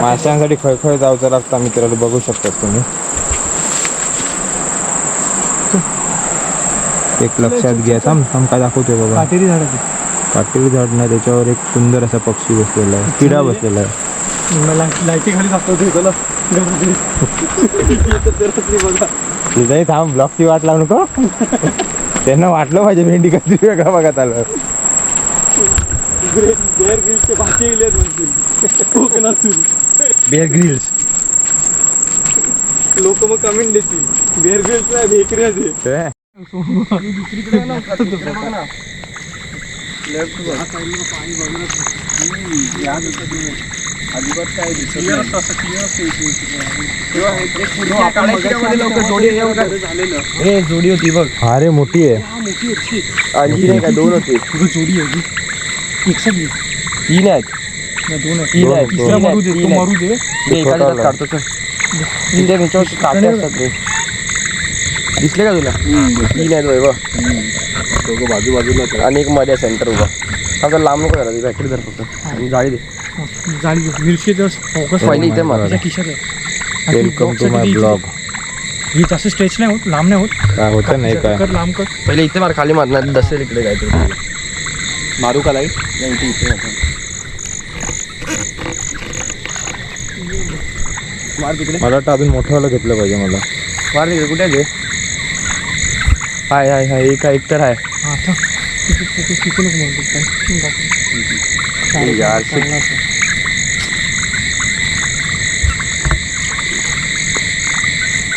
माशांसाठी खळखळ जावचं लागतं मित्रांनो बघू शकतात तुम्ही. एक लक्षात घ्या. थांब थांब काय दाखवतोय बाबा? काटेरी झाडाची काटेरी झाड नाही त्याच्यावर एक सुंदर असा पक्षी बसलेला आहे. किडा बसलेला आहे. लाईटी खाली दाखवतोय थांब ब्लॉकची वाट लावू नको. त्यांना वाटलं पाहिजे भेंडी कधी वेगळा बघत आलं म्हणतील कोकणातून बेअर ग्रिल्स लोक मग कमेंट देतील. बेअर ग्रिल्स नाही बेकरी आहे अजिबात काय हे जोडी होती बघ. अरे मोठी आहे. आणखी नाही का दोन होती? जोडी वीस तीन आहेत. दोन आहे तीन आहेत तिसरा तीन मरू दे आहेत, तो तीन मरू दे. ते एका दिवसात काढतो चल. तिथे त्याच्यावर काटे असतात रे. दिसले का तुला? तीन आहेत वैभव. बाजू बाजूला आणि एक मध्ये सेंटर उभा. आता लांब नको जरा बॅटरी धर फक्त. आणि गाडी दे. जाळी दे. मिरची फोकस पहिले इथे मार. खिशात आहे. ही जास्त स्ट्रेच नाही होत लांब नाही होत. काय होतं नाही काय? कर लांब कर. पहिले इथे मार खाली मारणार दसेल इकडे काहीतरी. मारू का लाइट नाही इथे इथे मार. मार तिकडे मला वाटतं अजून मोठं घेतलं पाहिजे मला मार तिकडे कुठे आहे? हाय हाय हाय एक आहे, एक तर आहे हा. यार, shit.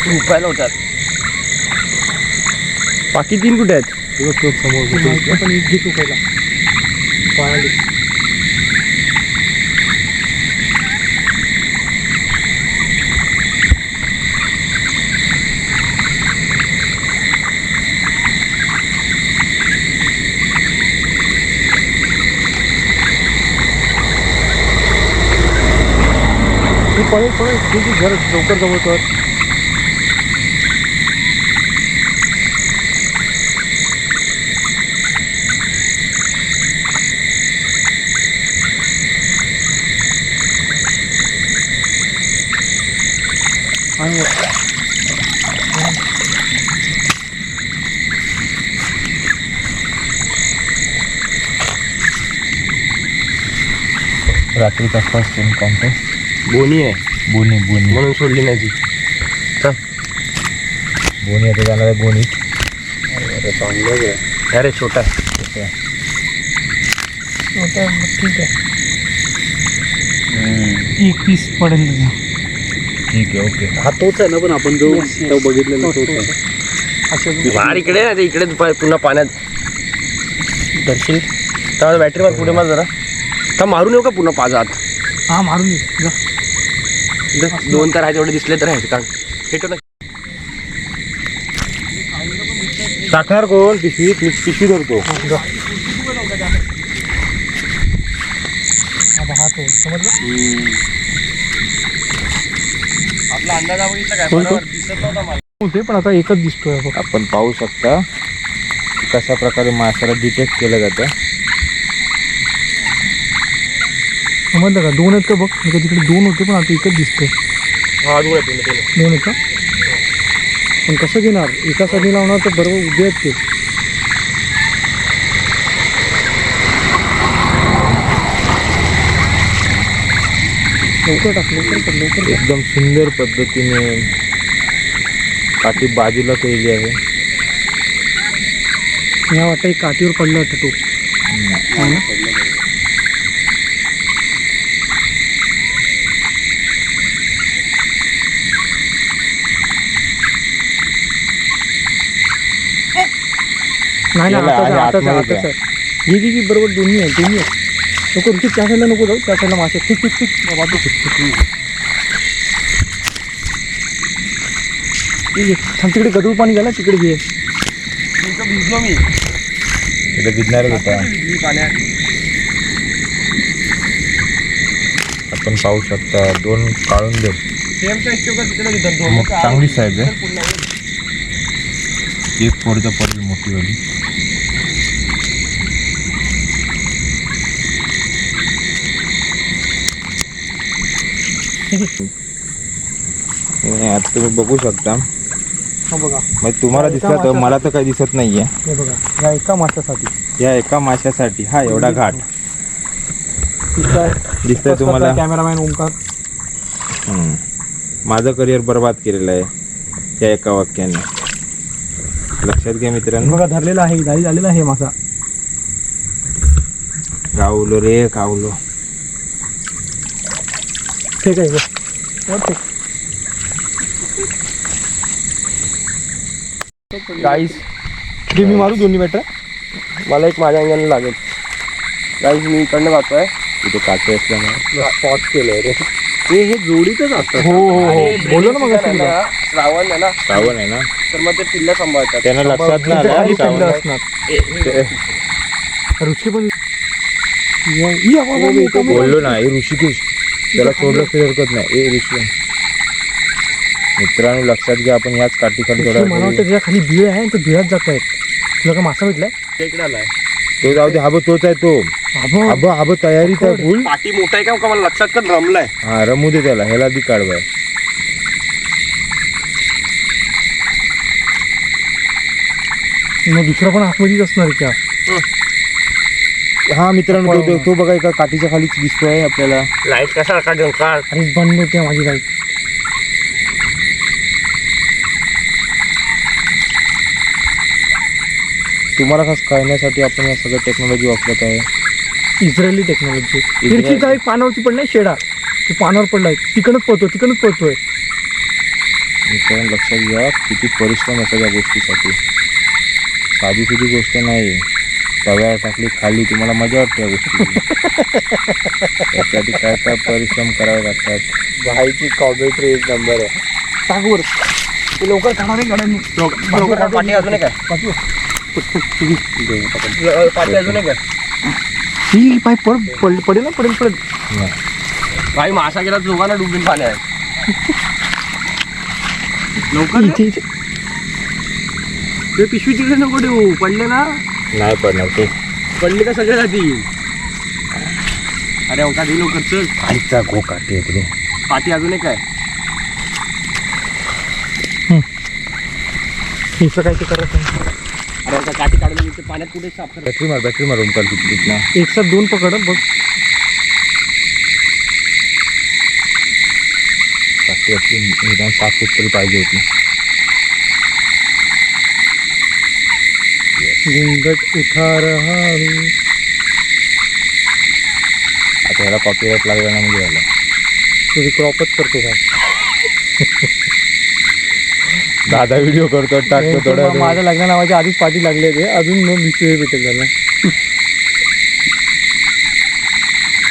रुपयाला होतात बाकी तीन कुठे आहेत समोर पण एक घेतो पहिला पायाले. पळेल पळेल. तुझी घर लवकर जवळ कर रात्रीचा फर्स्ट इन्काउंटर बोनी आहे. बोनी बोनी. म्हणून सोडली नाही ती. चल. बोनी आता जाणार आहे बोनी अरे छोटा. आहे. आता मग ठीक आहे. एक पीस पडेल. ठीक आहे ओके. हा तोच आहे ना पण आपण जो. तो बघितलेला तोच, आहे. मार इकडे नाही तर इकडे प- पुन्हा पाण्यात. दर्शील तर बॅटरी मार पुढे मार जरा. का मारू नये का पुन्हा पाच आत हा मारून. इथं दोन तर आहे तेवढे दिसले तर आहेत कारण हे तर टाकणार कोण पिशवीत मी पिशवी धरतो जा. बघ, तो. समजलं आपला अंदाज बघितला काय कोण तो? बरोबर दिसत नव्हता मला होते पण आता एकच दिसतोय बघ आपण पाहू शकता की कशा प्रकारे माशाला डिटेक्ट केलं जातं समजलं का? दोन आहेत का बघ? म्हणजे तिकडे दोन होते पण आता एकच दिसतोय. हा दोन आहे, दोन आहे, दोन आहे. दोन आहेत का? पण कसं घेणार? एका साईडने लावणार तर बरोबर उभे आहेत ते. लवकर टाक लवकर कर लवकर कर. एकदम सुंदर पद्धतीने काठी बाजूला केलेली आहे. मला वाटतं एक काठीवर पडलं वाटतं तो. हा ना? नाही ना गेला आणि आतमध्ये आहे घे घे घे बरोबर दोन्ही आहे दोन्ही आहे. नको ऋतिक त्या साईडला नको जाऊ त्या साईडला मासे. ठीक ठीक ठीक बाबा तू ठीक ठीक ठीक आहे थांब तिकडे गडूळ पाणी गेला तिकडे घे. इथं भिजलो मी. तिथे भिजणारच होता. भिजली पाण्यात. आपण पाहू शकता दोन काढून दे सेम साईज तिकडे मग चांगली साईज आहे. एक पोरचं पडेल मोठी वाली आता तुम्ही बघू शकता. हा बघा. म्हणजे तुम्हाला एका दिसला तर माशासाठी- मला तर काही दिसत नाहीये. हे बघा या एका माशासाठी. या एका माशासाठी. हा एवढा घाट. दिसतंय. दिसतंय तुम्हाला? कॅमेरामॅन हम्म. माझं करिअर बर्बाद केलेलं आहे या एका वाक्याने. लक्षात घ्या मित्रांनो. बघा धरलेला आहे झाली झालेला आहे मासा. गावलो रे गावलो ठीक आहे. गाईस हे मी मारू दोन्ही बॅटर मला एक माझ्या अंगाने लागेल. गाईस मी इकडनं जातोय. तिथे काटे असल्यामुळे. स्पॉट केलंय रे. हे हे जोडीतच असतात. हो हो हो. बोललो ना मग श्रावण आहे ना. श्रावण आहे ना? तर मग ते पिल्लं सांभाळतात. त्यांना लक्षात नाही. असणार. रुचकी पण बोललो ना हे ऋषिकेश. त्याला सोडलं तरी हरकत नाही. ए ऋषी मित्रांनो लक्षात घ्या आपण याच काठीखाली रुचकी मला थोडा वाटतं त्याच्याखाली बिळ आहे आणि ते बिळात जात आहेत तुला का मासा भेटलाय? इकडे आलाय. तो जाऊ दे हा बघ तोच आहे तो. अबो, अब अब तयारीच आहे फुल. पाठी मोठा आहे का? का मला लक्षात का रमलाय. हा रमू दे त्याला. ह्याला बी काढवाय मग दुसरा पण आतमध्येच असणार आहे का? हा मित्रांनो तो- तो तो बघा एका काठीच्या खालीच दिसतोय आपल्याला. लाइट कसा काढून काढ अरे बंद होते माझी गाडी तुम्हाला खास कळण्यासाठी आपण या सगळ्या टेक्नॉलॉजी वापरत आहे. इस्रायली टेक्नॉलॉजी खिडकीचा एक पानावरती पडलाय शेडा. तो पानावर पडलाय तिकडच पळतो तिकडच पळतोय. मित्रांनो लक्षात घ्या किती परिश्रम असतात या गोष्टीसाठी. साधी सुधी गोष्ट नाही तव्यावर टाकली खाली तुम्हाला मजा वाटते या गोष्टी. त्यासाठी काय काय परिश्रम करावे लागतात? भाईची कॉमेंट्री एक नंबर आहे. वर. ते लवकर काढा रे गाड्यांनी लवकर पाठी अजून. ल- पाठी अजून आहे. ही पाय पड पड पडेल ना पडेल पडेल. नाही. भाई मासा गेला दोघांना डुबून पाण्यात लवकर. इथे इथे. ते पिशवी तिकडे नको ठेवू. पडले ना. नाही पडणार ते पडले का सगळे जातील अरे ओका दे लवकर चल. आईचा घो काटे इकडे. पाठी अजून एक आहे. हिचं काय ते करत नाही अरे ओका काठी काढून मी ते पाण्यात कुठे साफ कर बॅटरी मार बॅटरी मार ओमकार तिथे ना एक साथ दोन पकड बघ. काटे आपली निदान सात फूट तरी पाहिजे होती. घुंगट उठा रहा हूं. आता ह्याला कॉपीराईट लागला ना म्हणजे झालं तुझी क्रॉपच करतो काय दादा व्हिडिओ करतो टाकतो थोडा माझ्या लग्न नावाच्या आधीच पाठी लागले ते अजून मग विषय भेटेल त्याला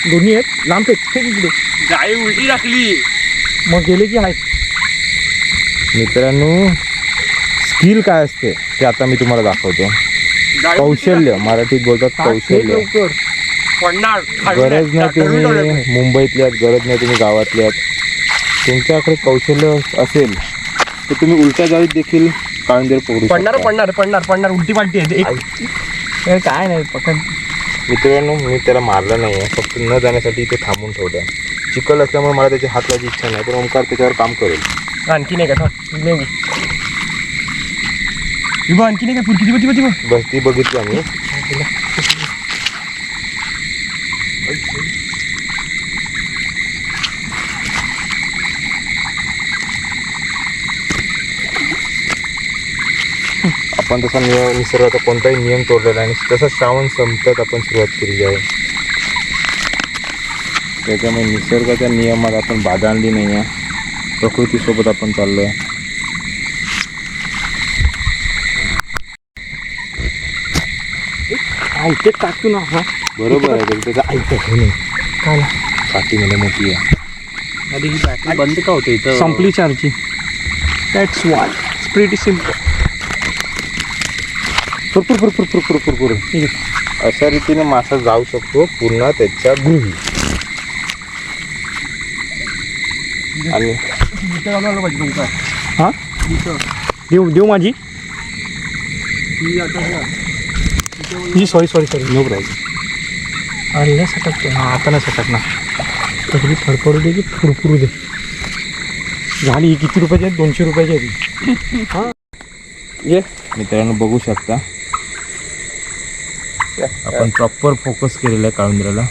दोन्ही आहेत? लांब इकडे. गाय उलटी टाकली. मग गेले की आहेत? मित्रांनो स्किल काय असते ते आता मी तुम्हाला दाखवतो. कौशल्य मराठीत बोलतात कौशल्य. गरज नाही तुम्ही मुंबईतल्यात गरज नाही तुम्ही गावातल्यात तुमच्याकडे कौशल्य असेल तर तुम्ही उलट्या जाळीत देखील काळंदेर पकडू पडणार. पडणार पडणार पडणार उलटी पालटी आहे एक काय नाही पकड. मित्रांनो मी त्याला मारलं नाही आहे फक्त न जाण्यासाठी इथे थांबून ठेवलं चिखल असल्यामुळे मला त्याची हात लावायची इच्छा नाही पण ओंकार त्याच्यावर काम करेल. आणखी नाही का थांब आणखी नाही का पुरकी दिबा दिबा दिबा बस ती बघितली आम्ही. आपण तसा नियम निसर्गाचा कोणताही नियम तोडलेला आहे आणि तसा श्रावण संपतात आपण सुरुवात केली आहे. त्याच्यामुळे निसर्गाच्या नियमात आपण बाधा आणली नाही आहे प्रकृतीसोबत आपण चाललो आहे ते टाकतो ना हा. बरोबर आहे तरी त्याचा ऐकत नाही काय पाठीमध्ये मोठी आहे. अरे ही बॅटरी बंद का होते इथं? संपली charging that's why it's pretty simple furfur फुरफुर फुरफुर फुरफुर ठीक आहे अशा रीतीने मासा जाऊ शकतो पुन्हा त्याच्या गृही आणि इथं घालून पाहिजे तुमचा. हा? देऊ देऊ माझी? आता जी sorry sorry sorry no problem अरे नाही सटकते हा आता नाही सटकणार सगळी फडफडू दे की फुरफुरू दे. झाली ही किती रुपयाची आहे दोनशे रुपयाची आहे ती ये. मित्रांनो बघू शकता. आपण प्रॉपर फोकस केलेला आहे काळुंद्राला.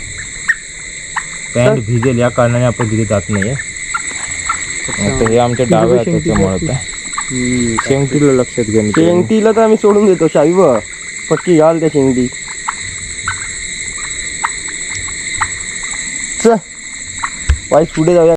पॅन्ट भिजेल या कारणाने आपण तिथे जात नाहीये. आता हे आमच्या डाव्या हाताचं मळत आहे. शेंगटीला लक्षात घ्या मित्रांनो. शेंगटीला तर आम्ही सोडून देतो शाही ब पक्की घाल त्या शेंगटी चल. वाईस पुढे जाऊया.